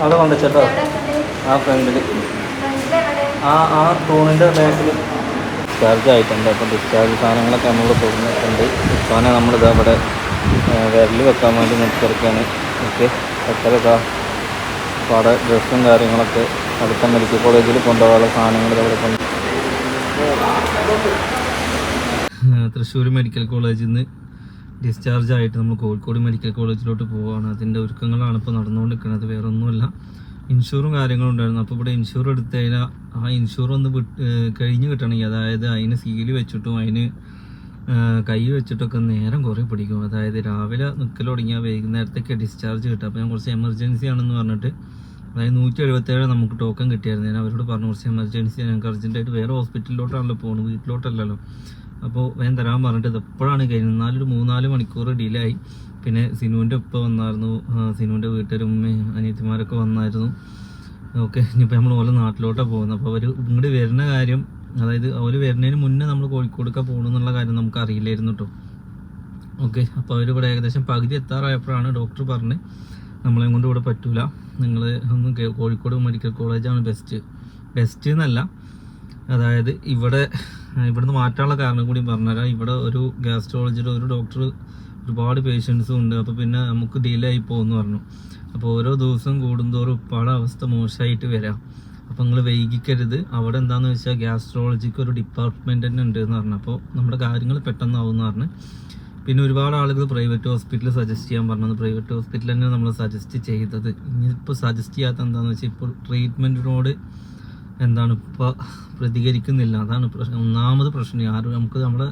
അവിടെ കൊണ്ടുവച്ചോ ആ ഫ്രണ്ടിൽ ആ ആ തൂണിന്റെ ബാക്കിൽ ഡിസ്ചാർജ് ആയിട്ടുണ്ട്. അപ്പം ഡിസ്ചാർജ് സാധനങ്ങളൊക്കെ നമ്മൾ കൊടുക്കുന്നുണ്ട്. ഉപ്പാനെ നമ്മളിതാ അവിടെ വിരൽ വെക്കാൻ വേണ്ടി നിർത്തിയെടുക്കുകയാണ് ഓക്കെ. എത്രയൊക്കെ അപ്പോൾ അവിടെ ഡ്രസ്സും കാര്യങ്ങളൊക്കെ അടുത്ത മെഡിക്കൽ കോളേജിൽ കൊണ്ടുപോകാനുള്ള സാധനങ്ങൾ ഇവിടെ കൊണ്ട് തൃശ്ശൂർ മെഡിക്കൽ കോളേജിൽ നിന്ന് ഡിസ്ചാർജ് ആയിട്ട് നമ്മൾ കോഴിക്കോട് മെഡിക്കൽ കോളേജിലോട്ട് പോവുകയാണ് അതിന്റെ ഒരുക്കങ്ങളാണ് ഇപ്പോൾ നടന്നുകൊണ്ടിരിക്കുന്നത്. വേറെ ഒന്നുമില്ല ഇൻഷുറും കാര്യങ്ങളും ഉണ്ടായിരുന്നു. അപ്പോൾ ഇവിടെ ഇൻഷുർ എടുത്തു കഴിഞ്ഞാൽ ആ ഇൻഷുർ ഒന്ന് വിട്ട് കഴിഞ്ഞ് കിട്ടണമെങ്കിൽ അതായത് അതിന് സീൽ വെച്ചിട്ടും അതിന് കൈ വെച്ചിട്ടൊക്കെ നേരം കുറേ പിടിക്കും. അതായത് രാവിലെ നിൽക്കൽ തുടങ്ങിയാൽ വൈകുന്നേരത്തേക്ക് ഡിസ്ചാർജ് കിട്ടും. അപ്പോൾ ഞാൻ കുറച്ച് എമർജൻസി ആണെന്ന് പറഞ്ഞിട്ട് അതായത് നൂറ്റി എഴുപത്തേഴ് നമുക്ക് ടോക്കൺ കിട്ടിയായിരുന്നു. ഞാൻ അവരോട് പറഞ്ഞു കുറച്ച് എമർജൻസി ഞങ്ങൾക്ക് അർജന്റായിട്ട് വേറെ ഹോസ്പിറ്റലിലോട്ടാണല്ലോ പോകുന്നത് വീട്ടിലോട്ടല്ലല്ലോ. അപ്പോൾ വേഗം തരാൻ പറഞ്ഞിട്ട് ഇത് എപ്പോഴാണ് കഴിഞ്ഞത്. എന്നാലൊരു മൂന്നാൽ മണിക്കൂർ ഡിലേ ആയി പിന്നെ സിനുവിന്റെ ഉപ്പ വന്നായിരുന്നു. സിനുവിന്റെ വീട്ടുകാരും ഉമ്മയും അനിയത്തിമാരൊക്കെ വന്നായിരുന്നു. ഓക്കെ ഇനിയിപ്പോൾ നമ്മൾ ഓരോ നാട്ടിലോട്ടാണ് പോകുന്നത്. അപ്പോൾ അവർ ഇങ്ങോട്ട് വരുന്ന കാര്യം അതായത് അവർ വരുന്നതിന് മുന്നേ നമ്മൾ കോഴിക്കോടൊക്കെ പോകണമെന്നുള്ള കാര്യം നമുക്ക് അറിയില്ലായിരുന്നു കേട്ടോ ഓക്കെ അപ്പോൾ അവർ ഇവിടെ ഏകദേശം പകുതി എത്താറായപ്പോഴാണ് ഡോക്ടർ പറഞ്ഞ് നമ്മളെ കൊണ്ട് ഇവിടെ പറ്റൂല. നിങ്ങൾ ഒന്ന് കോഴിക്കോട് മെഡിക്കൽ കോളേജാണ് ബെസ്റ്റ്. ബെസ്റ്റ് എന്നല്ല. അതായത് ഇവിടെ ഇവിടുന്ന് മാറ്റാനുള്ള കാരണം കൂടി പറഞ്ഞുതരാം. ഇവിടെ ഒരു ഗ്യാസ്ട്രോളജിയുടെ ഒരു ഡോക്ടർ ഒരുപാട് പേഷ്യൻസും ഉണ്ട്. അപ്പോൾ പിന്നെ നമുക്ക് ഡിലേ ആയി പോകുമെന്ന് പറഞ്ഞു. അപ്പോൾ ഓരോ ദിവസം കൂടുന്തോറും ഇപ്പോഴും അവസ്ഥ മോശമായിട്ട് വരാം. അപ്പോൾ നിങ്ങൾ വൈകിക്കരുത്. അവിടെ എന്താണെന്ന് വെച്ചാൽ ഗ്യാസ്ട്രോളജിക്ക് ഒരു ഡിപ്പാർട്ട്മെന്റ് തന്നെ ഉണ്ട് എന്ന് പറഞ്ഞു. അപ്പോൾ നമ്മുടെ കാര്യങ്ങൾ പെട്ടെന്നാവും എന്ന് പറഞ്ഞു. പിന്നെ ഒരുപാട് ആളുകൾ പ്രൈവറ്റ് ഹോസ്പിറ്റൽ സജസ്റ്റ് ചെയ്യാൻ പറഞ്ഞത് പ്രൈവറ്റ് ഹോസ്പിറ്റൽ തന്നെ നമ്മൾ സജസ്റ്റ് ചെയ്തത്. ഇനിയിപ്പോൾ സജസ്റ്റ് ചെയ്യാത്ത എന്താണെന്ന് വെച്ചാൽ ഇപ്പോൾ ട്രീറ്റ്മെന്റിനോട് എന്താണ് ഇപ്പോൾ പ്രതികരിക്കുന്നില്ല. അതാണ് പ്രശ്നം. ഒന്നാമത് പ്രശ്നം. ആരും നമുക്ക് നമ്മുടെ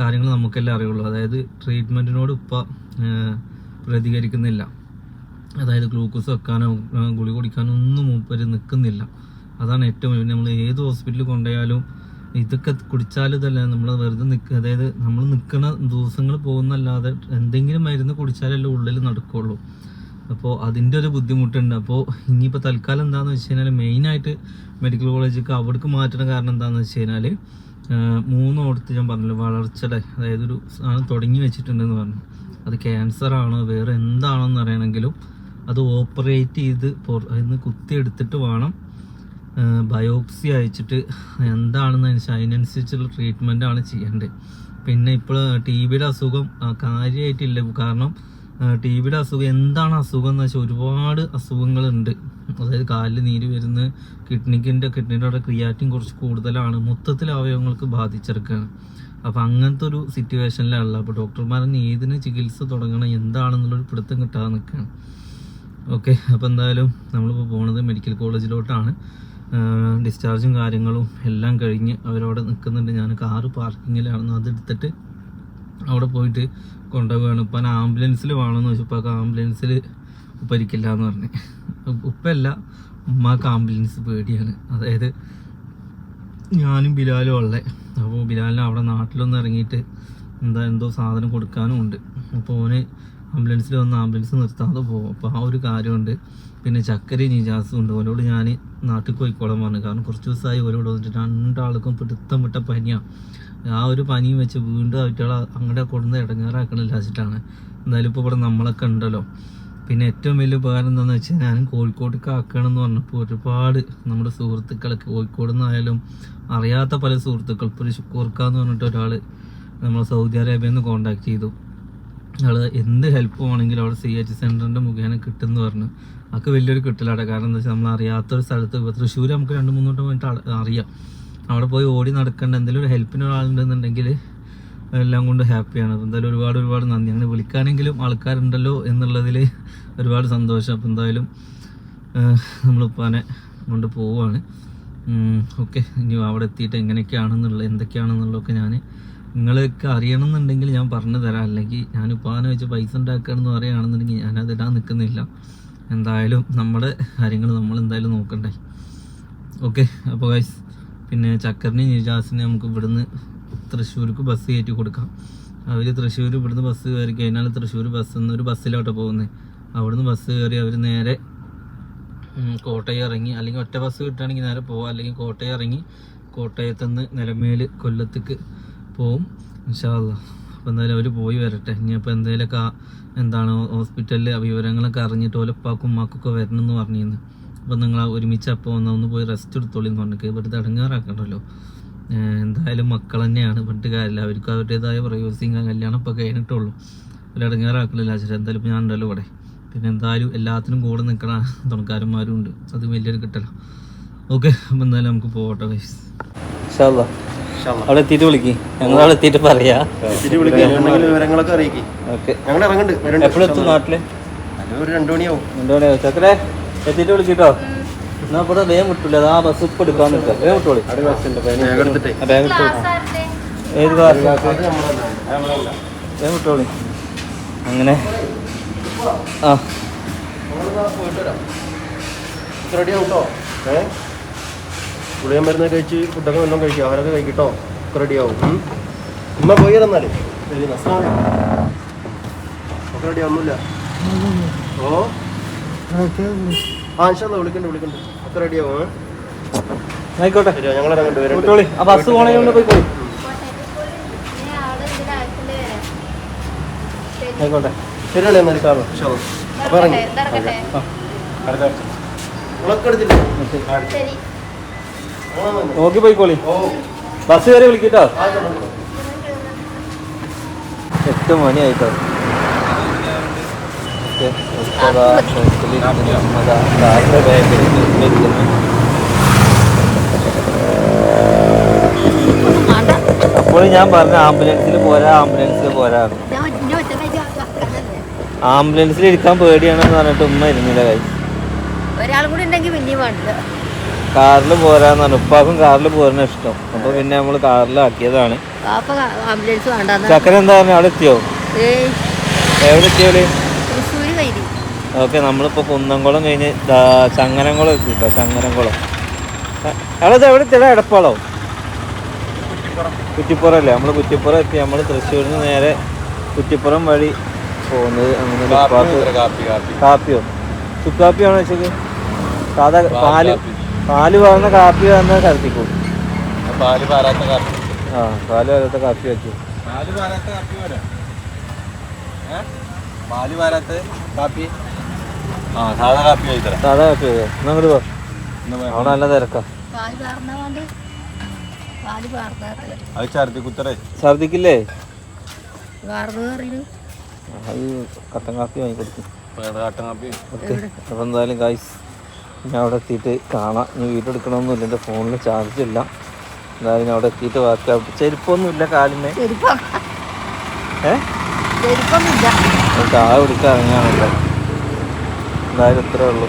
കാര്യങ്ങൾ നമുക്കെല്ലാം അറിയുള്ളൂ. അതായത് ട്രീറ്റ്മെന്റിനോട് ഇപ്പോൾ പ്രതികരിക്കുന്നില്ല. അതായത് ഗ്ലൂക്കോസ് വെക്കാനോ ഗുളി കുടിക്കാനോ ഒന്നും മൂപ്പര് നിൽക്കുന്നില്ല. അതാണ് ഏറ്റവും പിന്നെ നമ്മൾ ഏത് ഹോസ്പിറ്റലിൽ കൊണ്ടുപോയാലും ഇതൊക്കെ കുടിച്ചാൽ ഇതല്ല നമ്മൾ വെറുതെ നിൽക്കുക അതായത് നമ്മൾ നിൽക്കുന്ന ദിവസങ്ങൾ പോകുന്നല്ലാതെ എന്തെങ്കിലും മരുന്ന് കുടിച്ചാലല്ലേ ഉള്ളിൽ നടക്കുള്ളൂ. അപ്പോൾ അതിന്റെ ഒരു ബുദ്ധിമുട്ടുണ്ട്. അപ്പോൾ ഇനിയിപ്പോൾ തൽക്കാലം എന്താണെന്ന് വെച്ച് കഴിഞ്ഞാൽ മെയിനായിട്ട് മെഡിക്കൽ കോളേജിലേക്ക് അവിടേക്ക് മാറ്റുന്ന കാരണം എന്താണെന്ന് വെച്ച് കഴിഞ്ഞാൽ മൂന്ന് ഓടത്ത് ഞാൻ പറഞ്ഞല്ലോ വളർച്ചയുടെ അതായത് ഒരു സാധനം തുടങ്ങി വെച്ചിട്ടുണ്ടെന്ന് പറഞ്ഞു. അത് ക്യാൻസർ ആണോ വേറെ എന്താണോ എന്ന് അറിയണമെങ്കിലും അത് ഓപ്പറേറ്റ് ചെയ്ത് പുറ അതിന് കുത്തിയെടുത്തിട്ട് വേണം ബയോപ്സി അയച്ചിട്ട് എന്താണെന്ന് വെച്ചാൽ അതിനനുസരിച്ചുള്ള ട്രീറ്റ്മെന്റ് ആണ് ചെയ്യേണ്ടത്. പിന്നെ ഇപ്പോൾ ടി ബിയുടെ അസുഖം കാര്യമായിട്ടില്ല കാരണം ടി ബിയുടെ അസുഖം എന്താണ് അസുഖം എന്ന് വെച്ചാൽ ഒരുപാട് അസുഖങ്ങളുണ്ട്. അതായത് കാലിൽ നീര് വരുന്ന കിഡ്നിക്കിന്റെ കിഡ്നിയുടെ അവിടെ ക്രിയാറ്റിൻ കുറച്ച് കൂടുതലാണ് മൊത്തത്തിൽ അവയവങ്ങൾക്ക് ബാധിച്ചെടുക്കുകയാണ്. അപ്പോൾ അങ്ങനത്തെ ഒരു സിറ്റുവേഷനിലാണ് അപ്പോൾ ഡോക്ടർമാരെന്ന് ഏതിന് ചികിത്സ തുടങ്ങണം എന്താണെന്നുള്ളൊരു പിടുത്തം കിട്ടാതെ നിൽക്കുകയാണ്. ഓക്കെ അപ്പോൾ എന്തായാലും നമ്മളിപ്പോൾ പോണത് മെഡിക്കൽ കോളേജിലോട്ടാണ്. ഡിസ്ചാർജും കാര്യങ്ങളും എല്ലാം കഴിഞ്ഞ് അവരവിടെ നിൽക്കുന്നുണ്ട്. ഞാൻ കാറ് പാർക്കിങ്ങിലാണെന്ന് അതെടുത്തിട്ട് അവിടെ പോയിട്ട് കൊണ്ടുപോവുകയാണ്. ഉപ്പാൻ ആംബുലൻസിൽ വേണമെന്ന് ചോദിച്ചപ്പോൾ ഉപ്പാക്ക് ആംബുലൻസിൽ ഉപ്പരിക്കില്ല എന്ന് പറഞ്ഞു. ഉപ്പല്ല ഉമ്മാക്ക് ആംബുലൻസ് പേടിയാണ്. അതായത് ഞാനും ബിലാലും ഉള്ളത് അപ്പോൾ ബിലാലിന് അവിടെ നാട്ടിലൊന്ന് ഇറങ്ങിയിട്ട് എന്താ എന്തോ സാധനം കൊടുക്കാനും ഉണ്ട്. അപ്പോൾ ഓന് ആംബുലൻസിൽ വന്ന് ആംബുലൻസ് നിർത്താതെ പോകും. അപ്പോൾ ആ ഒരു കാര്യമുണ്ട്. പിന്നെ ചക്കരയും നിജാസും ഉണ്ട്. ഓരോട് ഞാൻ നാട്ടിൽ പോയിക്കോളാൻ പറഞ്ഞു. കാരണം കുറച്ച് ദിവസമായി ഓരോട് വന്നിട്ട് രണ്ടാൾക്കും പിടുത്തം വിട്ട പനിയാണ് ആ ഒരു പനിയും വെച്ച് വീണ്ടും അവറ്റകളെ അങ്ങടെ കൊടുന്ന് ഇടങ്ങേറാക്കണ വെച്ചിട്ടാണ് എന്തായാലും ഇപ്പോൾ ഇവിടെ നമ്മളൊക്കെ ഉണ്ടല്ലോ. പിന്നെ ഏറ്റവും വലിയ ഉപകാരം എന്താണെന്ന് വെച്ചാൽ ഞാൻ കോഴിക്കോട്ടേക്ക് ആക്കണം എന്ന് പറഞ്ഞപ്പോൾ ഒരുപാട് നമ്മുടെ സുഹൃത്തുക്കളൊക്കെ കോഴിക്കോട് നിന്നായാലും അറിയാത്ത പല സുഹൃത്തുക്കൾ ഇപ്പോൾ ഒരു ഷുക്കൂർക്ക എന്ന് പറഞ്ഞിട്ട് ഒരാൾ നമ്മൾ സൗദി അറേബ്യയിൽ നിന്ന് കോണ്ടാക്ട് ചെയ്തു. അയാൾ എന്ത് ഹെൽപ്പ് വേണമെങ്കിലും അവിടെ സി എച്ച് സെന്ററിന്റെ മുഖേന കിട്ടുമെന്ന് പറഞ്ഞു. അതൊക്കെ വലിയൊരു കിട്ടലാണ്. കാരണം എന്താ വെച്ചാൽ നമ്മൾ അറിയാത്തൊരു സ്ഥലത്ത് ഇപ്പോൾ തൃശ്ശൂർ നമുക്ക് രണ്ട് മൂന്നോട്ട് പോയിട്ട് അറിയാം. അവിടെ പോയി ഓടി നടക്കേണ്ട എന്തെങ്കിലും ഒരു ഹെൽപ്പിന് ഒരാളുണ്ടെന്നുണ്ടെങ്കിൽ എല്ലാം കൊണ്ട് ഹാപ്പിയാണ് അപ്പോൾ എന്തായാലും ഒരുപാട് ഒരുപാട് നന്ദി. അങ്ങനെ വിളിക്കാനെങ്കിലും ആൾക്കാരുണ്ടല്ലോ എന്നുള്ളതിൽ ഒരുപാട് സന്തോഷം. അപ്പോൾ എന്തായാലും നമ്മൾ ഉപ്പാനെ കൊണ്ട് പോവുകയാണ്. ഓക്കെ ഇനി അവിടെ എത്തിയിട്ട് എങ്ങനെയൊക്കെയാണെന്നുള്ള എന്തൊക്കെയാണെന്നുള്ളതൊക്കെ ഞാൻ നിങ്ങൾക്ക് അറിയണമെന്നുണ്ടെങ്കിൽ ഞാൻ പറഞ്ഞു തരാം. അല്ലെങ്കിൽ ഞാനിപ്പോൾ ആനെ വെച്ച് പൈസ ഉണ്ടാക്കുകയാണെന്ന് പറയുകയാണെന്നുണ്ടെങ്കിൽ ഞാനത് ഇടാൻ നിൽക്കുന്നില്ല. എന്തായാലും നമ്മുടെ കാര്യങ്ങൾ നമ്മൾ എന്തായാലും നോക്കണ്ടേ. ഓക്കെ അപ്പോൾ ഗൈസ് പിന്നെ ചക്കറിനെ നിജാസിനെ നമുക്ക് ഇവിടുന്ന് തൃശ്ശൂർക്ക് ബസ് കയറ്റി കൊടുക്കാം. അവർ തൃശ്ശൂർ ഇവിടുന്ന് ബസ് കയറി കഴിഞ്ഞാൽ തൃശ്ശൂർ ബസ് നിന്ന് ഒരു ബസ്സിലോട്ട് പോകുന്നത് അവിടുന്ന് ബസ് കയറി അവർ നേരെ കോട്ടയം ഇറങ്ങി. അല്ലെങ്കിൽ ഒറ്റ ബസ് കിട്ടുകയാണെങ്കിൽ നേരെ പോവാം. അല്ലെങ്കിൽ കോട്ടയം ഇറങ്ങി കോട്ടയത്ത് നിന്ന് നിലമേൽ കൊല്ലത്തേക്ക് പോവും. ഇൻഷാല്ല അപ്പോൾ എന്തായാലും അവർ പോയി വരട്ടെ. ഇനിയിപ്പോൾ എന്തെങ്കിലുമൊക്കെ എന്താണ് ഹോസ്പിറ്റലിൽ വിവരങ്ങളൊക്കെ അറിഞ്ഞിട്ട് ഓലപ്പാക്കും ഉമ്മാക്കൊക്കെ വരണം എന്ന് പറഞ്ഞിരുന്നു. അപ്പോൾ നിങ്ങൾ ഒരുമിച്ച് അപ്പോൾ ഒന്ന് ഒന്ന് പോയി റെസ്റ്റ് എടുത്തോളി എന്ന് പറഞ്ഞിട്ട് വെറുതെ അടങ്ങാറാക്കണ്ടല്ലോ. എന്തായാലും മക്കൾ തന്നെയാണ്. പണ്ട് കാര്യമില്ല അവർക്ക് അവരുടേതായ പ്രൈവസിയും കല്യാണം ഇപ്പോൾ കഴിഞ്ഞിട്ടുള്ളൂ ഒരു അടങ്ങാറാക്കണില്ല. ചേച്ചി എന്തായാലും ഇപ്പൊ ഞാൻ ഉണ്ടല്ലോ ഇവിടെ. പിന്നെ എന്തായാലും എല്ലാത്തിനും കൂടെ നിൽക്കണ തുണക്കാരന്മാരും ഉണ്ട്. അത് വലിയൊരു കിട്ടല. ഓക്കെ അപ്പം എന്തായാലും നമുക്ക് പോകട്ടെ വൈസ് അവിടെ എത്തിയിട്ട് വിളിക്ക്. ഞങ്ങൾ അവിടെ എത്തിയിട്ട് പറയാ വിവരങ്ങളൊക്കെ അറിയിക്കും. ഓക്കെ. ഞങ്ങൾ ഇറങ്ങുന്നുണ്ട്. എപ്പോഴെത്തും നാട്ടിൽ? ഒരു രണ്ടു മണിയാവും. എന്താണ് ചക്കരെ. എത്തിയിട്ട് വിളിക്കിട്ടോ എന്നാ ഇവിടെ വേഗം വിട്ടില്ല അത് ആ ബസ് ഇപ്പം എടുക്കാൻ നിൽക്കാം. വേഗം വിട്ടോളി. ബാഗ് ഏത് ക്ലാസ് വേഗം വിട്ടോളി. അങ്ങനെ. ആ. റെഡി ആവും കേട്ടോ ഏ? ഗുളിക മരുന്ന് കഴിച്ച് ഫുഡൊക്കെ വല്ലതും കഴിക്കും. ആഹാരമൊക്കെ കഴിക്കട്ടോ? റെഡി ആവും. ഉമ്മ പോയി തന്നാലേ ശരി ഒക്കെ റെഡി ആവുന്നില്ല. ഓ? ആ ഇൻഷാല്ല വിളിക്കണ്ട് വിളിക്കണ്ട്. ഒക്കെ റെഡി ആവും ഏ? ആയിക്കോട്ടെ. ശരി ഞങ്ങൾ ഇറങ്ങണ്ട് വിട്ടോളി ആ ബസ് പോണെങ്കിൽ പോയിക്കോളി. ആയിക്കോട്ടെ. ശരിയല്ലേ എന്നാലും. സാറോ. അപ്പൊ ഇറങ്ങി. നിങ്ങളൊക്കെ എടുത്തില്ലേ ആ, വന്നു. നോക്കി പോയിക്കോളി. ഓ. ബസ് മണി ആയിട്ടോ അപ്പോൾ ഞാൻ പറഞ്ഞ ആംബുലൻസിൽ പോരാ ആംബുലൻസിൽ പോരാ. ആംബുലൻസിൽ ഇരിക്കാൻ പേടിയാണെന്ന് പറഞ്ഞിട്ട് ഉമ്മ ഇരുന്നില്ല കൈ ഒരാളും കൂടി ഉണ്ടെങ്കിൽ പിന്നെയും കാറിൽ പോരാന്ന് പറഞ്ഞു ഉപ്പാക്കും കാറിൽ പോരുന്ന ഇഷ്ടം. അപ്പൊ പിന്നെ നമ്മൾ കാറിലാക്കിയതാണ്. ചക്കര എന്താ പറഞ്ഞു? അവിടെ എത്തിയോ? എവിടെ എത്തിയോളി കയറി. ഓക്കെ നമ്മളിപ്പോൾ കുന്നംകുളം കഴിഞ്ഞ് ചങ്ങനംകുളം എത്തി കേട്ടോ ചങ്ങനംകുളം അയാളത് എവിടെ എത്തിയടാ? എടപ്പാളോ? കുറ്റിപ്പുറം. അല്ലേ നമ്മൾ കുറ്റിപ്പുറം എത്തി. നമ്മൾ തൃശ്ശൂരിന് നിന്ന് നേരെ കുറ്റിപ്പുറം വഴി പോകുന്നത് അങ്ങനെ കാപ്പിയോ? ചുക്കാപ്പിയാണോ വെച്ചത് സാധാ പാൽ പാൽ പറഞ്ഞ കാപ്പി വന്ന കരുത്തിക്കോ പാൽ പാരാത്ത കാപ്പി. ആ പാൽ വരാത്ത കാപ്പി വെച്ചു. പാൽ പാരാത്ത കാപ്പി പോരാ? പാൽ പാരാത്ത കാപ്പി? സാധാ കാപ്പി സാധാ കാപ്പി എന്നങ്ങോട്ട് പോ അവിടെ നല്ല തിരക്കാ. അത് ഛർദി കുത്തറേ ഛർദിക്കില്ലേ? അത് കട്ടൻ കാപ്പി വാങ്ങി കൊടുക്കും. അപ്പോൾ എന്തായാലും ഗൈസ് ഞാൻ അവിടെ എത്തിയിട്ട് കാണാം. ഇനി വീഡിയോ എടുക്കണമെന്നില്ല എന്റെ ഫോണിൽ ചാർജ് ഇല്ല. എന്തായാലും ഞാൻ അവിടെ എത്തിയിട്ട് വാക്കാം ചെരുപ്പൊന്നും ഇല്ല കാലിന്. ചെരുപ്പം. ഏ? ചെരുപ്പൊന്നുമില്ല ചായ കുടിക്കാൻ ഇറങ്ങിയാണല്ലോ എന്തായാലും ഇത്രേ ഉള്ളൂ.